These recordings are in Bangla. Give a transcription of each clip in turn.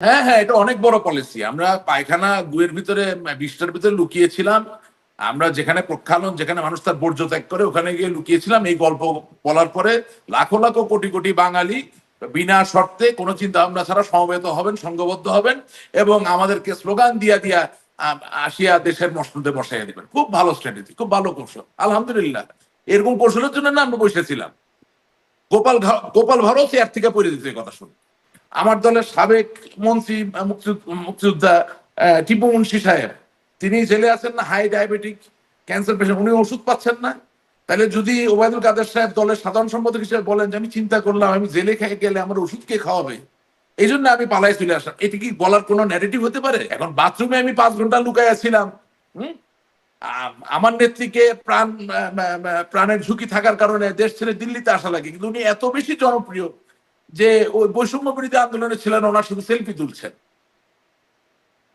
হ্যাঁ হ্যাঁ এটা অনেক বড় পলিসি আমরা পায়খানা গুয়ের ভিতরে বিশটার ভিতরে লুকিয়েছিলাম। আমরা যেখানে প্রক্ষালন, যেখানে মানুষ তার বর্জ্য ত্যাগ করে, ওখানে গিয়ে লুকিয়েছিলাম। এই গল্প বলার পরে লাখো লাখো, কোটি কোটি বাঙালি বিনা শর্তে কোনো চিন্তা ভাবনা ছাড়া সমবেত হবেন সংঘবদ্ধ হবেন এবং আমাদেরকে স্লোগান দিয়া দিয়া আসিয়া দেশের মসনদে বসাইয়া দিবেন। খুব ভালো স্ট্র্যাটেজি খুব ভালো কৌশল। আলহামদুলিল্লাহ। এরকম কৌশলের জন্য না আমরা বসেছিলাম। গোপাল গোপাল ভারত এর থেকে পড়ে দিতে কথা শুনে। আমার দলের সাবেক মন্ত্রী মুক্তিযোদ্ধা টিপু মুন্সি সাহেব। তিনি জেলে আছেন না, হাই ডায়াবেটিক, ক্যান্সার পেশেন্ট। উনি ওষুধ পাচ্ছেন না। তাহলে যদি ওবায়দুল কাদের সাহেব দলের সাধারণ সম্পাদক হিসেবে বলেন যে, আমি চিন্তা করলাম, আমি জেলে খেয়ে গেলে আমার ওষুধ কে খাওয়াবে? এই জন্য আমি পালাই চলে আসলাম। এটি কি বলার কোনো ন্যারেটিভ হতে পারে? এখন বাথরুমে আমি পাঁচ ঘণ্টা লুকায় ছিলাম হুম? আম- আমার নেত্রীকে প্রাণ প্রাণের ঝুঁকি থাকার কারণে দেশ ছেড়ে দিল্লিতে আসা লাগে। কিন্তু উনি এত বেশি জনপ্রিয়। যে ওই বৈষম্য বিরোধী আন্দোলনে ছিলেন, ওনার শুধু সেলফি তুলছেন।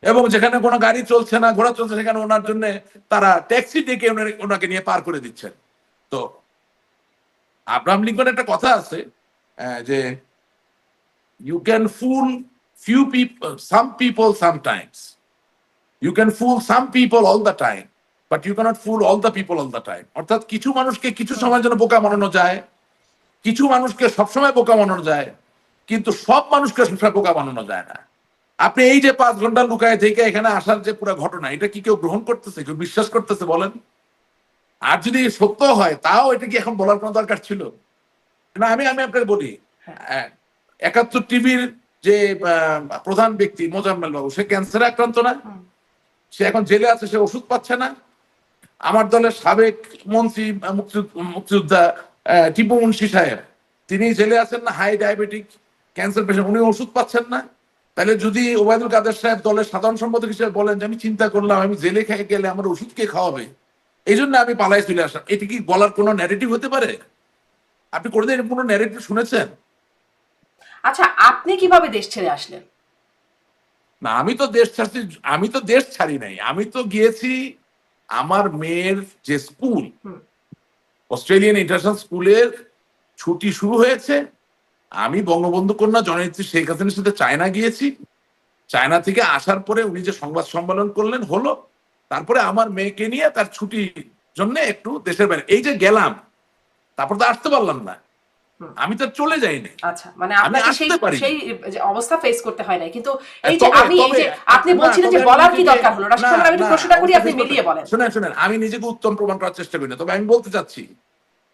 এবং যেখানে কোনো গাড়ি চলছে না, ঘোড়া চলছে, সেখানে ওনার জন্য তারা ট্যাক্সি ডেকে ওনাকে নিয়ে পার করে দিচ্ছেন। তো, আব্রাহাম লিঙ্কন একটা কথা আছে যে you can fool few people some people some sometimes you can fool some people all the time but you cannot fool all the people all the time অর্থাৎ কিছু মানুষকে কিছু সময়ের জন্য বোকা বানানো যায় কিছু মানুষকে সবসময় বোকা বানানো যায় কিন্তু সব মানুষকে সবসময় বোকা বানানো যায় না। আপনি এই যে পাঁচ ঘণ্টা লুকায় থেকে এখানে আসার যে পুরো ঘটনা এটা কি কেউ গ্রহণ করতেছে কেউ বিশ্বাস করতেছে বলেন? আর যদি সত্য হয় তাও এটা কি এখন বলার কোনো দরকার ছিল? না আমি আমি আপনাকে বলি আহ, একাত্তর টিভির যে আহ, প্রধান ব্যক্তি মোজাম্মেল বাবু সে ক্যান্সারে আক্রান্ত না? সে এখন জেলে আছে সে ওষুধ পাচ্ছে না? আমার দলের সাবেক মন্ত্রী মুক্তিযোদ্ধা টিপু মুন্সি সাহেব তিনি জেলে আছেন না হাই ডায়াবেটিক ক্যান্সার পেশেন্ট উনি ওষুধ পাচ্ছেন না। তাহলে যদি ওবায়দুল কাদের সাহেব দলের সাধারণ সম্পাদক হিসেবে বলেন যে আমি চিন্তা করলাম আমি জেলে খেয়ে গেলে আমার ওষুধ কে খাওয়াবে? এই জন্য আমি পালাই চলে আসলাম এটি কি বলার কোনো ন্যারেটিভ হতে পারে? আপনি কোনোদিন কোনো ন্যারেটিভ শুনেছেন? আচ্ছা আপনি কীভাবে দেশ ছেড়ে আসলেন? না আমি তো দেশ ছাড়ছি আমি তো দেশ ছাড়ি নাই। আমি তো গিয়েছি আমার মেয়ের যে স্কুল। অস্ট্রেলিয়ান ইন্টারন্যাশনাল স্কুলের ছুটি শুরু হয়েছে। আমি বঙ্গবন্ধু কন্যা জননেত্রী শেখ হাসিনার সাথে চায়না গিয়েছি। চায়না থেকে আসার পরে উনি যে সংবাদ সম্মেলন করলেন হলো তারপরে আমার মেয়েকে নিয়ে তার ছুটির জন্য একটু দেশের বাইরে। এই যে গেলাম তারপর তো আসতে পারলাম না। আমি তো চলে যাইনি। আচ্ছা মানে আপনাকে সেই। সেই অবস্থা ফেস করতে হয় নাই। কিন্তু এই যে আমি এই যে আপনি বলছিলেন যে বলার কি দরকার হলো? না, খান, আমি একটু প্রশ্নটা করি আপনি মিলিয়ে বলেন। শুনেন শুনেন। আমি নিজেকে উত্তম প্রমাণ করার চেষ্টা করি না। তবে আমি বলতে চাচ্ছি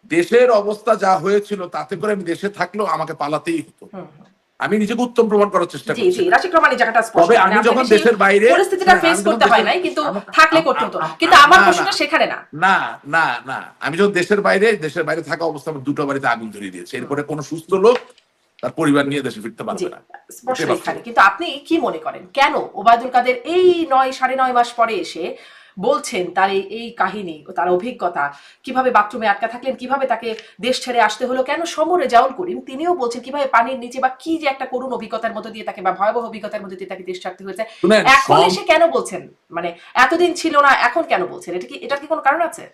দেশের অবস্থা যা হয়েছিল তাতে করে আমি দেশে থাকলেও আমাকে পালাতেই হতো। আমি নিজেকে উত্তম প্রমাণ করার চেষ্টা করছি। জি রহমান জায়গাটা স্পষ্ট। তবে মানে আমি যখন দেশের বাইরে পরিস্থিতিটা ফেস আমি যখন করতে হয় দেশের- নাই কিন্তু থাকলে করতে হতো কিন্তু আমার না, প্রশ্নটা না। সেখানে না। না না না। আমি যখন দেশের বাইরে দেশের বাইরে থাকা অবস্থা আমার দুটো বাড়িতে আগুন ধরিয়ে দিয়েছে। এরপরে কোনো সুস্থ লোক তার পরিবার নিয়ে দেশে ফিরতে পারবে না। কিন্তু আপনি কি মনে করেন? কেন ওবায়দুল কাদের এই নয় সাড়ে নয় মাস পরে এসে বলছেন তার এই এই কাহিনী ও তার অভিজ্ঞতা কীভাবে বাথরুমে আটকা থাকলেন কীভাবে তাকে দেশ ছেড়ে আসতে হলো কেন সমরে জাউল করিম তিনিও বলছেন কীভাবে পানির নিচে বা কি যে একটা করুণ অভিজ্ঞতার মধ্যে দিয়ে তাকে বা ভয়াবহ অভিজ্ঞতার মধ্যে দিয়ে তাকে দেশ ছাড়তে হয়েছে এখন এসে কেন বলছেন? মানে এতদিন ছিল না এখন কেন বলছেন? এটা কি এটার কি কোনো কারণ আছে?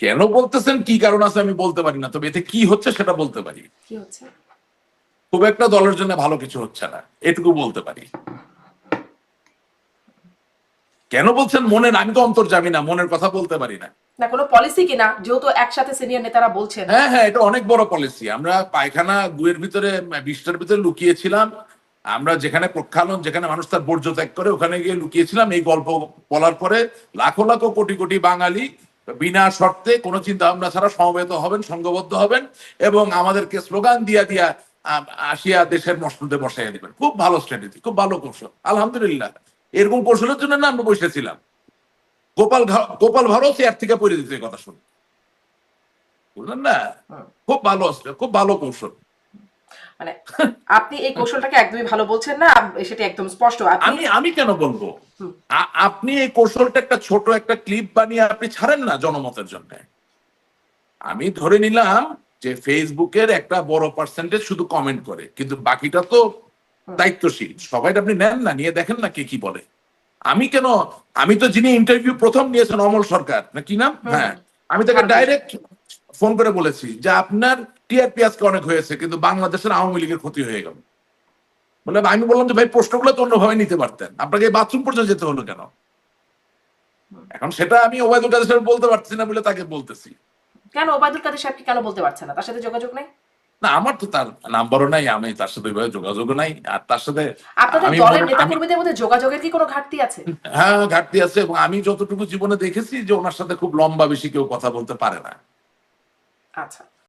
কেন বলতেছেন? কি কারণ আছে আমি বলতে পারি না তবে এতে কি হচ্ছে সেটা বলতে পারি। কি হচ্ছে? খুব একটা দলের জন্য ভালো কিছু হচ্ছে না এটুকু বলতে পারি। কেন বলছেন মনের আমি তো অন্তর জানি না মনের কথা বলতে পারি না। না কোনো পলিসি কিনা যেহেতু একসাথে সিনিয়র নেতারা বলছেন। হ্যাঁ হ্যাঁ এটা অনেক বড় পলিসি আমরা পায়খানা গুয়ের ভিতরে বিশটার ভিতরে লুকিয়েছিলাম। আমরা যেখানে প্রক্ষালন যেখানে মানুষ তার বর্জ্য ত্যাগ করে ওখানে গিয়ে লুকিয়েছিলাম। এই গল্প বলার পরে লাখো লাখো কোটি কোটি বাঙালি বিনা শর্তে কোনো চিন্তা ভাবনা ছাড়া সমবেত হবেন সংঘবদ্ধ হবেন এবং আমাদেরকে স্লোগান দিয়া দিয়া আসিয়া দেশের মসনদে বসাইয়া দিবেন। খুব ভালো স্ট্র্যাটেজি খুব ভালো কৌশল। আলহামদুলিল্লাহ। এরকম কৌশলের জন্য না আমরা বসেছিলাম। গোপাল গোপাল ভারত এর থেকে পড়ে দিতে কথা শুনে। বুঝলেন না? খুব ভালো আসলে খুব ভালো কৌশল। মানে আপনি এই কৌশলটাকে একদমই ভালো বলছেন না সেটা একদম স্পষ্ট। আমি আমি কেন বলব? আপনি এই কৌশলটা একটা ছোট একটা ক্লিপ বানিয়ে আপনি ছাড়েন না জনমতের জন্য। আমি ধরে নিলাম যে ফেসবুকের একটা বড় পার্সেন্টেজ শুধু কমেন্ট করে কিন্তু বাকিটা তো দায়িত্বশীল। সবাই আপনি নেন না নিয়ে দেখেন না কে কি বলে। আমি কেন আমি তো যিনি ইন্টারভিউ প্রথম নিয়েছেন অমল সরকার না কি নাম? হ্যাঁ। আমি তাকে ডাইরেক্ট ফোন করে বলেছি যে আপনার টিআরপি আজকে অনেক হয়েছে কিন্তু বাংলাদেশের আওয়ামী লীগের ক্ষতি হয়ে গেল। বলে আমি বললাম যে ভাই প্রশ্নগুলো তো অন্যভাবে নিতে পারতেন। আপনাকে বাথরুম পর্যন্ত যেতে হলো কেন? এখন সেটা আমি ওবায়দুল কাদের সাহেব বলতে পারছি না বলে তাকে বলতেছি। কেন ওবায়দুল কাদের সাহেবকে কেন বলতে পারছে না? তার সাথে যোগাযোগ নেই? না আমার তো তার নাম্বারও নাই আমি তার সাথে ওইভাবে যোগাযোগও নাই আর তার সাথে আপনাদের দলের মধ্যে যোগাযোগের কি কোনো ঘাটতি আছে? হ্যাঁ ঘাটতি আছে এবং আমি যতটুকু জীবনে দেখেছি যে ওনার সাথে খুব লম্বা বেশি কেউ কথা বলতে পারে না। আচ্ছা।